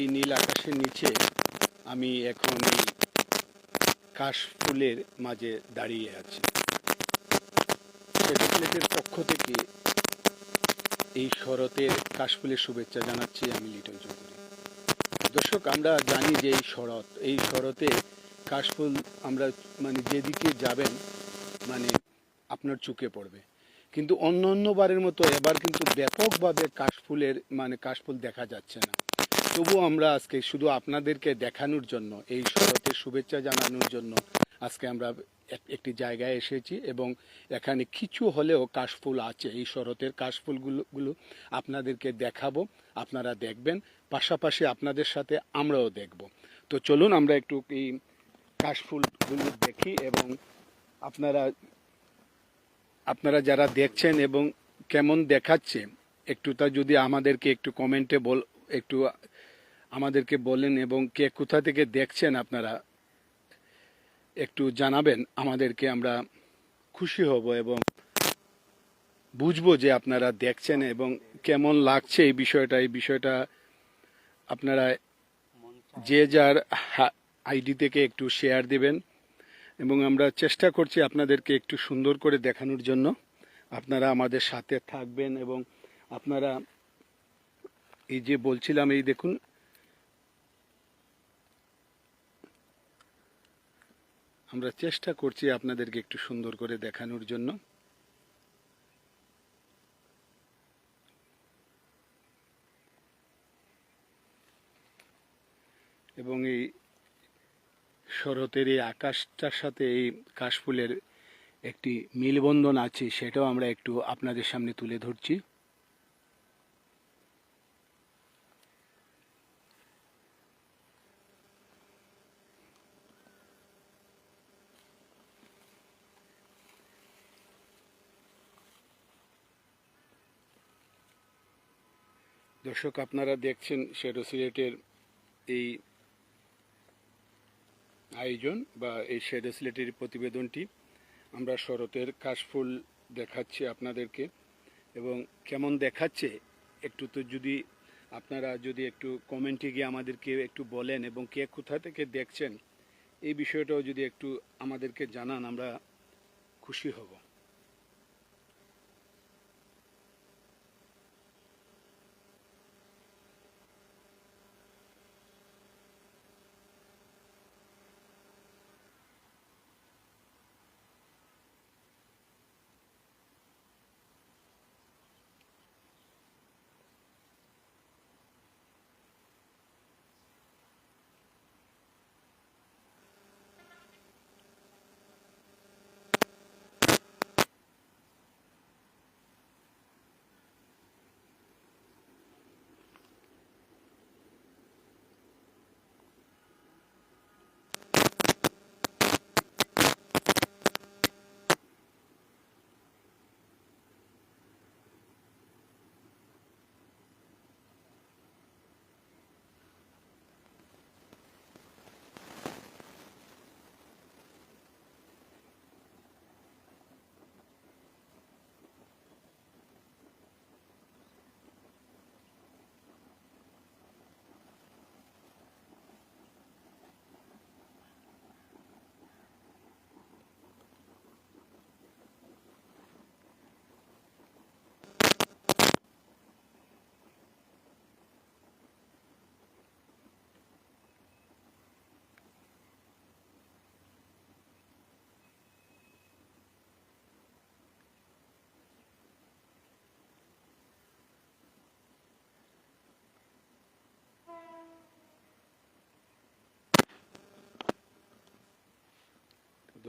এই নীল আকাশের নিচে আমি এখন কাশ ফুলের মাঝে দাঁড়িয়ে আছি। সেক্রেটারিয়েটের পক্ষ থেকে এই শরতের কাশফুলের শুভেচ্ছা জানাচ্ছি আমি লিটন চৌধুরী। দর্শক, আমরা জানি যে এই শরৎ, এই শরতে কাশফুল আমরা মানে যেদিকে যাবেন মানে আপনার চুকে পড়বে। কিন্তু অন্য অন্য বারের মতো এবার কিন্তু ব্যাপকভাবে কাশফুলের মানে কাশফুল দেখা যাচ্ছে না। তবুও আমরা আজকে শুধু আপনাদেরকে দেখানোর জন্য, এই শরতের শুভেচ্ছা জানানোর জন্য আজকে আমরা একটি জায়গায় এসেছি এবং এখানে কিছু হলেও কাশফুল আছে। এই শরতের কাশফুলগুলো গুলো আপনাদেরকে দেখাবো, আপনারা দেখবেন, পাশাপাশি আপনাদের সাথে আমরাও দেখব। তো চলুন আমরা একটু এই কাশফুলগুলো দেখি এবং আপনারা আপনারা যারা দেখছেন এবং কেমন দেখাচ্ছে একটু তা যদি আমাদেরকে একটু কমেন্টে বল, একটু আমাদেরকে বলেন এবং কে কোথা থেকে দেখছেন আপনারা, একটু জানাবেন। আমাদেরকে আমরা খুশি হব এবং বুঝব যে আপনারা দেখছেন এবং কেমন লাগছে এই বিষয়টা। এই বিষয়টা আপনারা যে যার আইডি থেকে একটু শেয়ার দিবেন এবং আমরা চেষ্টা করছি আপনাদেরকে একটু সুন্দর করে দেখানোর জন্য। আপনারা আমাদের সাথে থাকবেন এবং আপনারা এই যে বলছিলাম, এই দেখুন আমরা চেষ্টা করছি আপনাদেরকে একটু সুন্দর করে দেখানোর জন্য। এবং এই শরতের এই আকাশটার সাথে এই কাশফুলের একটি মিলবন্ধন আছে, সেটাও আমরা একটু আপনাদের সামনে তুলে ধরছি। দর্শক, আপনারা দেখছেন শেডো সিলেটের এই আয়োজন বা এই শেডো সিলেটের প্রতিবেদনটি। আমরা শরতের কাশফুল দেখাচ্ছি আপনাদেরকে এবং কেমন দেখাচ্ছে একটু তো যদি আপনারা যদি একটু কমেন্টে গিয়ে আমাদেরকে একটু বলেন এবং কে কোথা থেকে দেখছেন, এই বিষয়টাও যদি একটু আমাদেরকে জানান, আমরা খুশি হব।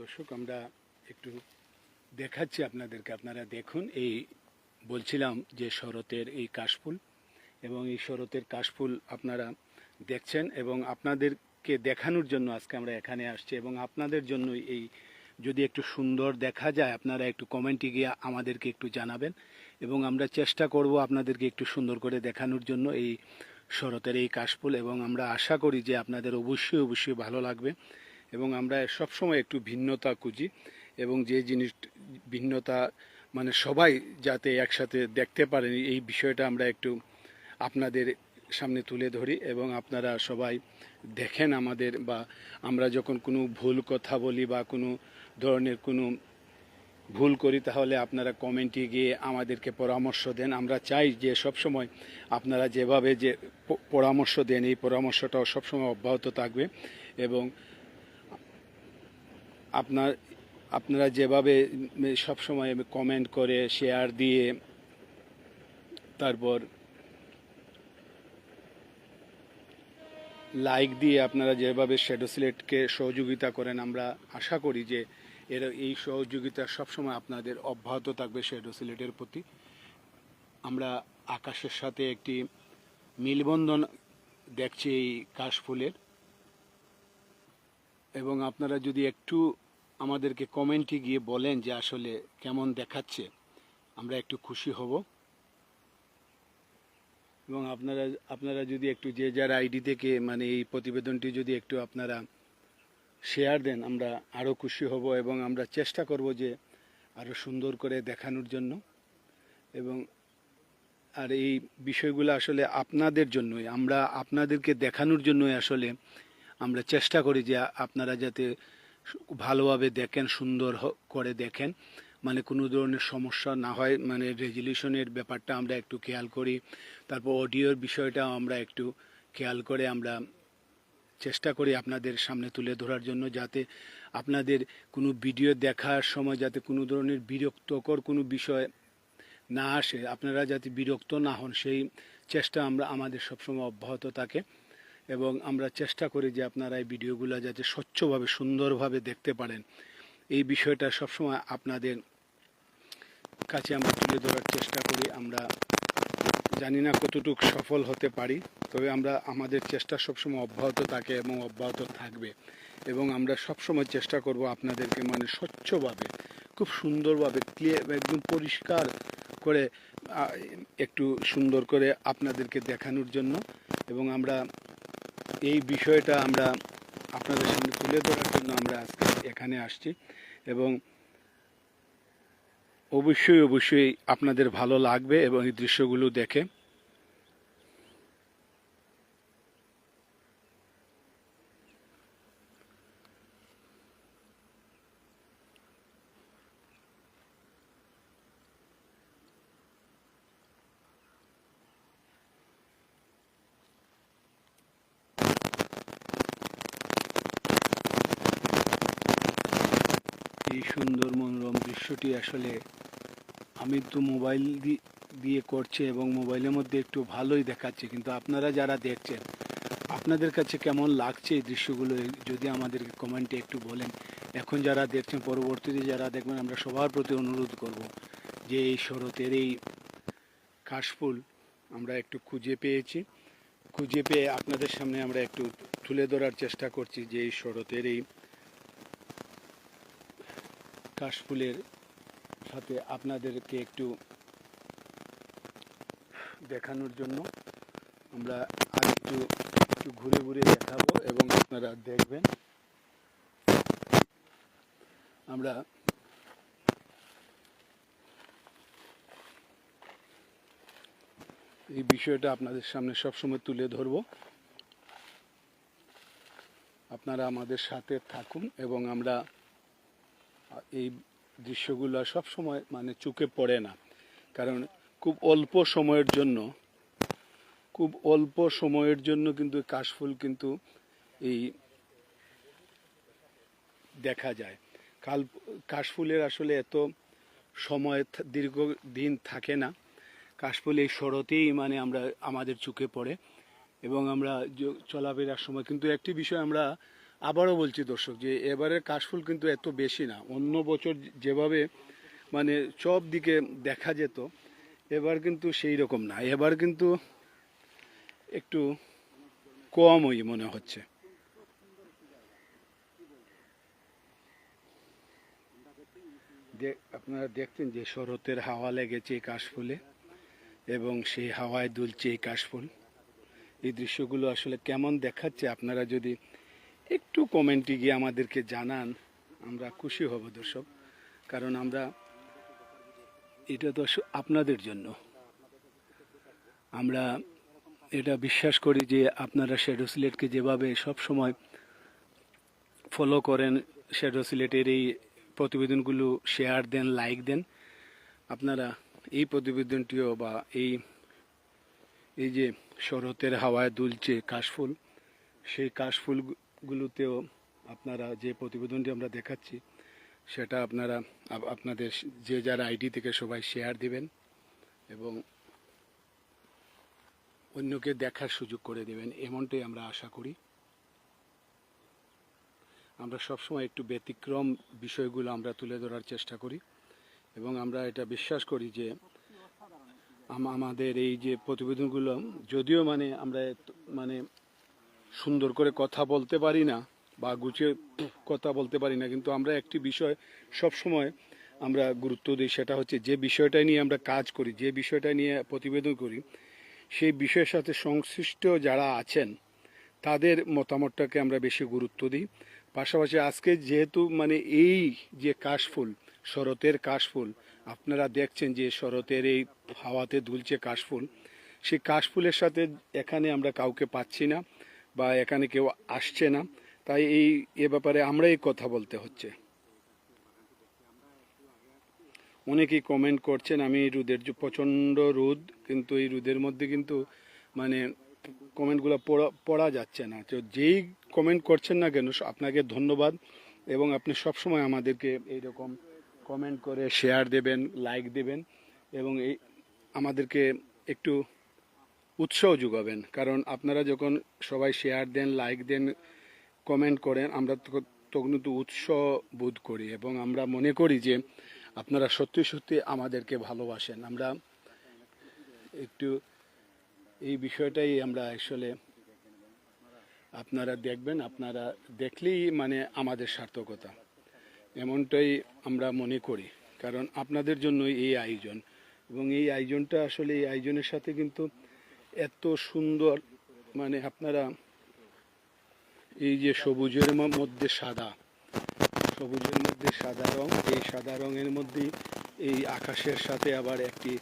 দর্শক, আমরা একটু দেখাচ্ছি আপনাদেরকে। আপনারা দেখুন, এই বলছিলাম যে শরতের এই কাশফুল এবং এই শরতের কাশফুল আপনারা দেখছেন এবং আপনাদেরকে দেখানোর জন্য আজকে আমরা এখানে আসছি এবং আপনাদের জন্য এই যদি একটু সুন্দর দেখা যায়, আপনারা একটু কমেন্টে গিয়ে আমাদেরকে একটু জানাবেন এবং আমরা চেষ্টা করব আপনাদেরকে একটু সুন্দর করে দেখানোর জন্য এই শরতের এই কাশফুল এবং আমরা আশা করি যে আপনাদের অবশ্যই অবশ্যই ভালো লাগবে। এবং আমরা সবসময় একটু ভিন্নতা খুঁজি এবং যে জিনিস ভিন্নতা মানে সবাই যাতে একসাথে দেখতে পারেন এই বিষয়টা আমরা একটু আপনাদের সামনে তুলে ধরি এবং আপনারা সবাই দেখেন আমাদের বা আমরা যখন কোনো ভুল কথা বলি বা কোনো ধরনের কোনো ভুল করি, তাহলে আপনারা কমেন্টে গিয়ে আমাদেরকে পরামর্শ দেন। আমরা চাই যে সবসময় আপনারা যেভাবে যে পরামর্শ দেন, এই পরামর্শটাও সবসময় অব্যাহত থাকবে এবং আপনার, আপনারা যেভাবে সবসময় কমেন্ট করে শেয়ার দিয়ে, তারপর লাইক দিয়ে আপনারা যেভাবে শ্যাডো সিলেটকে সহযোগিতা করেন, আমরা আশা করি যে এর, এই সহযোগিতা সবসময় আপনাদের অব্যাহত থাকবে শ্যাডো সিলেটের প্রতি। আমরা আকাশের সাথে একটি মিলবন্ধন দেখছি এই কাশফুলের এবং আপনারা যদি একটু আমাদেরকে কমেন্টে গিয়ে বলেন যে আসলে কেমন দেখাচ্ছে। আমরা একটু খুশি হব। এবং আপনারা আপনারা যদি একটু যে যার আইডি থেকে মানে এই প্রতিবেদনটি যদি একটু আপনারা শেয়ার দেন, আমরা আরও খুশি হব এবং আমরা চেষ্টা করব যে আরও সুন্দর করে দেখানোর জন্য। এবং আর এই বিষয়গুলো আসলে আপনাদের জন্যই, আমরা আপনাদেরকে দেখানোর জন্যই আসলে আমরা চেষ্টা করি যে আপনারা যাতে ভালোভাবে দেখেন, সুন্দর করে দেখেন। মানে কোনো ধরনের সমস্যা না হয় মানে রেজলিউশনের ব্যাপারটা আমরা একটু খেয়াল করি। তারপর অডিওর বিষয়টা আমরা একটু খেয়াল করে আমরা চেষ্টা করি আপনাদের সামনে তুলে ধরার জন্য, যাতে আপনাদের কোনো ভিডিও দেখার সময় যাতে কোনো ধরনের বিরক্তকর কোনো বিষয় না আসে। আপনারা যাতে বিরক্ত না হন, সেই চেষ্টা আমরা, আমাদের সবসময় অব্যাহত থাকে। এবং আমরা চেষ্টা করি যে আপনারা এই ভিডিওগুলো যাতে স্বচ্ছভাবে, সুন্দরভাবে দেখতে পারেন। এই বিষয়টা সবসময় আপনাদের কাছে আমরা তুলে ধরার চেষ্টা করি। আমরা জানি না কতটুকু সফল হতে পারি, তবে আমরা, আমাদের চেষ্টা সবসময় অব্যাহত থাকে এবং অব্যাহত থাকবে। এবং আমরা সবসময় চেষ্টা করব আপনাদেরকে মানে স্বচ্ছভাবে, খুব সুন্দরভাবে, ক্লিয়ার একদম পরিষ্কার করে একটু সুন্দর করে আপনাদেরকে দেখানোর জন্য। এবং আমরা এই বিষয়টা আমরা আপনাদের সামনে তুলে ধরার জন্য আমরা আজকে এখানে আসছি এবং অবশ্যই অবশ্যই আপনাদের ভালো লাগবে এবং এই দৃশ্যগুলো দেখে। এই সুন্দর মনোরম দৃশ্যটি আসলে আমি তো মোবাইল দিয়ে করছি এবং মোবাইলের মধ্যে একটু ভালোই দেখাচ্ছে। কিন্তু আপনারা যারা দেখছেন, আপনাদের কাছে কেমন লাগছে এই দৃশ্যগুলো যদি আমাদেরকে কমেন্টে একটু বলেন। এখন যারা দেখছেন, পরবর্তীতে যারা দেখবেন, আমরা সবার প্রতি অনুরোধ করব যে এই শরতের এই কাশফুল আমরা একটু খুঁজে পেয়েছি। খুঁজে পেয়ে আপনাদের সামনে আমরা একটু তুলে ধরার চেষ্টা করছি যে এই শরতের এই কাশফুলের সাথে আপনাদেরকে একটু দেখানোর জন্য আমরা আর একটু একটু ঘুরে ঘুরে দেখাবো এবং আপনারা দেখবেন। আমরা এই বিষয়টা আপনাদের সামনে সবসময় তুলে ধরব। আপনারা আমাদের সাথে থাকুন এবং আমরা এই দৃশ্যগুলো সব সময় মানে চোখে পড়ে না। কারণ খুব অল্প সময়ের জন্য, খুব অল্প সময়ের জন্য কিন্তু কাশফুল কিন্তু এই দেখা যায়। কাল কাশফুলের আসলে এত সময় দীর্ঘ দিন থাকে না। কাশফুল এই শরতেই মানে আমরা, আমাদের চোখে পড়ে এবং আমরা চলাফেরার সময়। কিন্তু একটি বিষয় আমরা আবারও বলছি দর্শক যে এবারের কাশফুল কিন্তু এত বেশি না। অন্য বছর যেভাবে মানে সব দিকে দেখা যেত, এবার কিন্তু সেই রকম না। এবার কিন্তু একটু কমই মনে হচ্ছে। আপনারা দেখছেন যে শরতের হাওয়া লেগেছে এই কাশফুলে এবং সেই হাওয়ায় দুলছে এই কাশফুল। এই দৃশ্যগুলো আসলে কেমন দেখাচ্ছে আপনারা যদি একটু কমেন্টে গিয়ে আমাদেরকে জানান। আমরা খুশি হব দর্শক, কারণ আমরা এটা তো আপনাদের জন্য। আমরা এটা বিশ্বাস করি যে আপনারা শ্যাডো সিলেটকে যেভাবে সব সময় ফলো করেন শ্যাডো সিলেটের এই প্রতিবেদনগুলো শেয়ার দেন লাইক দেন, আপনারা এই প্রতিবেদনটিও বা এই এই যে শরতের হাওয়ায় দুলছে কাশফুল, সেই কাশফুলগুলোতেও আপনারা যে প্রতিবেদনটি আমরা দেখাচ্ছি, সেটা আপনারা আপনাদের যে যার আইডি থেকে সবাই শেয়ার দিবেন এবং অন্যকে দেখার সুযোগ করে দেবেন, এমনটাই আমরা আশা করি। আমরা সবসময় একটু ব্যতিক্রম বিষয়গুলো আমরা তুলে ধরার চেষ্টা করি এবং আমরা এটা বিশ্বাস করি যে আম- আমাদের এই যে প্রতিবেদনগুলো, যদিও মানে আমরা মানে সুন্দর করে কথা বলতে পারি না বা গুছিয়ে কথা বলতে পারি না। কিন্তু আমরা একটি বিষয় সব সময় আমরা গুরুত্ব দিই, সেটা হচ্ছে যে বিষয়টা নিয়ে আমরা কাজ করি, যে বিষয়টা নিয়ে প্রতিবেদন করি, সেই বিষয়ের সাথে সংশ্লিষ্ট যারা আছেন, তাদের মতামতটাকে আমরা বেশি গুরুত্ব দিই। পাশাপাশি আজকে যেহেতু মানে এই যে কাশফুল, শরতের কাশফুল, আপনারা দেখছেন যে শরতের এই হাওয়াতে দুলছে কাশফুল, সেই কাশফুলের সাথে এখানে আমরা কাউকে পাচ্ছি না। বা এখানে কেউ আসছে না, তাই এই, এ ব্যাপারে আমরাই কথা বলতে হচ্ছে। অনেকেই কমেন্ট করছেন, আমি রোদের প্রচণ্ড রোদ, কিন্তু এই রোদের মধ্যে কিন্তু মানে কমেন্টগুলো পড়া পড়া যাচ্ছে না। তো যেই কমেন্ট করছেন না কেন আপনাকে ধন্যবাদ এবং আপনি সবসময় আমাদেরকে এইরকম কমেন্ট করে শেয়ার দেবেন লাইক দেবেন এবং এই, আমাদেরকে একটু উৎসাহ যোগাবেন। কারণ আপনারা যখন সবাই শেয়ার দেন লাইক দেন কমেন্ট করেন, আমরা তখন কিন্তু উৎসাহ বোধ করি এবং আমরা মনে করি যে আপনারা সত্যি সত্যি আমাদেরকে ভালোবাসেন। আমরা একটু এই বিষয়টাই আমরা আসলে আপনারা দেখবেন, আপনারা দেখলেই মানে আমাদের সার্থকতা। এমনটাই আমরা মনে করি। কারণ আপনাদের জন্যই এই আয়োজন। এবং এই আয়োজনটা আসলে এই আয়োজনের সাথে কিন্তু এত সুন্দর মানে আপনারা এই যে সবুজের মধ্যে সাদা, সবুজের মধ্যে সাদা রং, এই সাদা রঙের মধ্যে এই আকাশের সাথে আবার একটি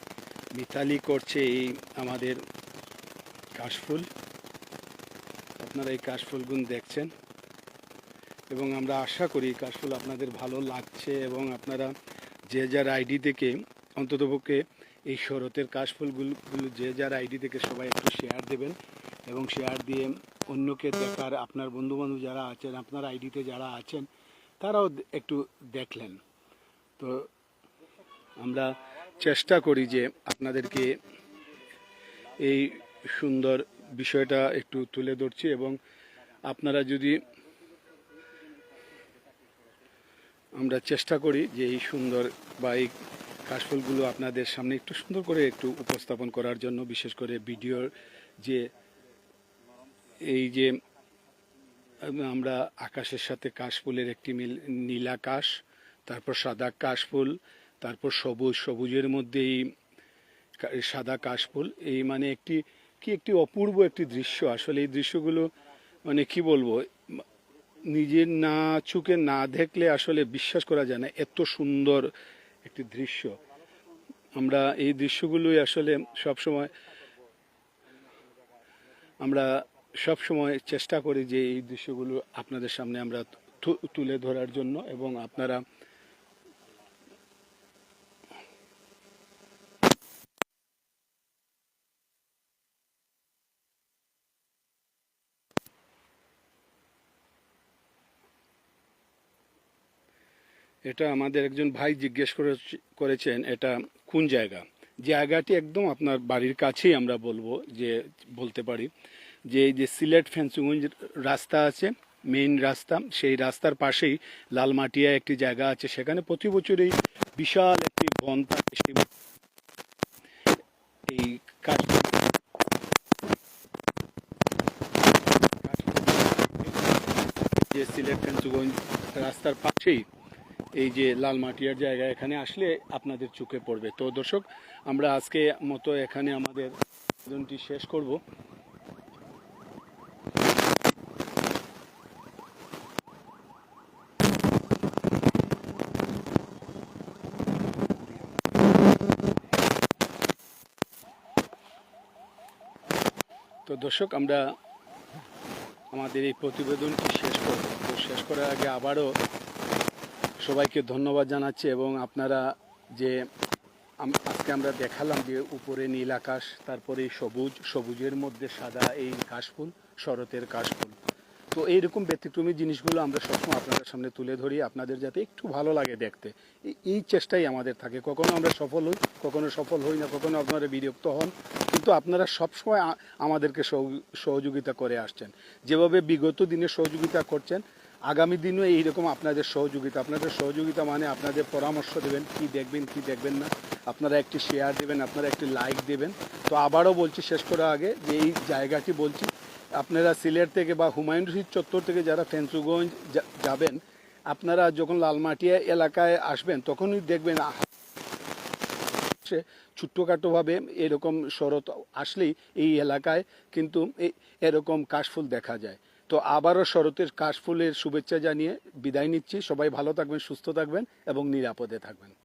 মিতালি করছে এই আমাদের কাশফুল। আপনারা এই কাশফুলগুলো দেখছেন এবং আমরা আশা করি কাশফুল আপনাদের ভালো লাগছে এবং আপনারা যে যার আইডি থেকে অন্ততপক্ষে এই শরতের কাশফুলগুলো, গুলো যে যার আইডি থেকে সবাই একটু শেয়ার দেবেন এবং শেয়ার দিয়ে অন্যকে দেখার আপনার বন্ধু বান্ধব যারা আছেন, আপনার আইডিতে যারা আছেন, তারাও একটু দেখলেন। তো আমরা চেষ্টা করি যে আপনাদেরকে এই সুন্দর বিষয়টা একটু তুলে ধরছি এবং আপনারা যদি আমরা চেষ্টা করি যে এই সুন্দর বা এই কাশফুলগুলো আপনাদের সামনে একটু সুন্দর করে একটু উপস্থাপন করার জন্য, বিশেষ করে ভিডিওর যে এই যে, আমরা আকাশের সাথে কাশফুলের একটি মিল নীলাকাশ তারপর সাদা কাশফুল, তারপর সবুজ, সবুজের মধ্যে এই সাদা কাশফুল, এই মানে একটি, কি একটি অপূর্ব একটি দৃশ্য। আসলে এই দৃশ্যগুলো মানে কি বলব নিজের না চোখে না দেখলে আসলে বিশ্বাস করা যায় না, এত সুন্দর একটি দৃশ্য। আমরা এই দৃশ্যগুলোই আসলে সবসময় আমরা সব সময় চেষ্টা করি যে এই দৃশ্যগুলো আপনাদের সামনে আমরা তুলে ধরার জন্য এবং আপনারা এটা আমাদের একজন ভাই জিজ্ঞেস করে করেছেন, এটা কোন জায়গা? জায়গাটি একদম আপনার বাড়ির কাছেই আমরা বলব, যে বলতে পারি, যে এই যে সিলেট ফেন্সুগঞ্জ রাস্তা আছে, মেইন রাস্তা, সেই রাস্তার পাশেই লালমাটিয়া একটি জায়গা আছে, সেখানে প্রতি বছরই বিশাল একটি বন থাকে, সেই এই কাঠ যে সিলেট ফেন্সুগঞ্জ রাস্তার পাশেই এই যে লাল মাটিয়ার জায়গা এখানে আসলে আপনাদের চোখে পড়বে। তো দর্শক, আমরা আজকে মতো এখানে আমাদের আয়োজনটি শেষ করব। তো দর্শক, আমরা আমাদের এই প্রতিবেদনটি শেষ করব। তো শেষ করার আগে আবারও সবাইকে ধন্যবাদ জানাচ্ছি এবং আপনারা যে আজকে আমরা দেখালাম যে উপরে নীল আকাশ, তারপরে সবুজ, সবুজের মধ্যে সাদা এই কাশফুল, শরতের কাশফুল। তো এইরকম ব্যতিক্রমী জিনিসগুলো আমরা সবসময় আপনাদের সামনে তুলে ধরি, আপনাদের যাতে একটু ভালো লাগে দেখতে। এই- চেষ্টাই আমাদের থাকে। কখনো আমরা সফল হই, কখনো সফল হই না, কখনো আপনারা বিরক্ত হন, কিন্তু আপনারা সবসময় আমাদেরকে সহ- সহযোগিতা করে আসছেন। যেভাবে বিগত দিনে সহযোগিতা করছেন আগামী দিনও এইরকম আপনাদের সহযোগিতা আপনাদের সহযোগিতা মানে আপনাদের পরামর্শ দেবেন, কি দেখবেন কি দেখবেন না। আপনারা একটি শেয়ার দেবেন, আপনারা একটি লাইক দেবেন। তো আবারও বলছি, শেষ করার আগে যে এই জায়গাটি বলছি, আপনারা সিলেট থেকে বা হুমায়ুন রশিদ চত্বর থেকে যারা ফেন্সুগঞ্জ যাবেন, আপনারা যখন লালমাটিয়া এলাকায় আসবেন, তখনই দেখবেন ছোট্টখাটোভাবে এরকম শরৎ আসলেই এই এলাকায় কিন্তু এরকম কাশফুল দেখা যায়। তো আবারও শরতের কাশফুলের শুভেচ্ছা জানিয়ে বিদায় নিচ্ছি। সবাই ভালো থাকবেন, সুস্থ থাকবেন এবং নিরাপদে থাকবেন।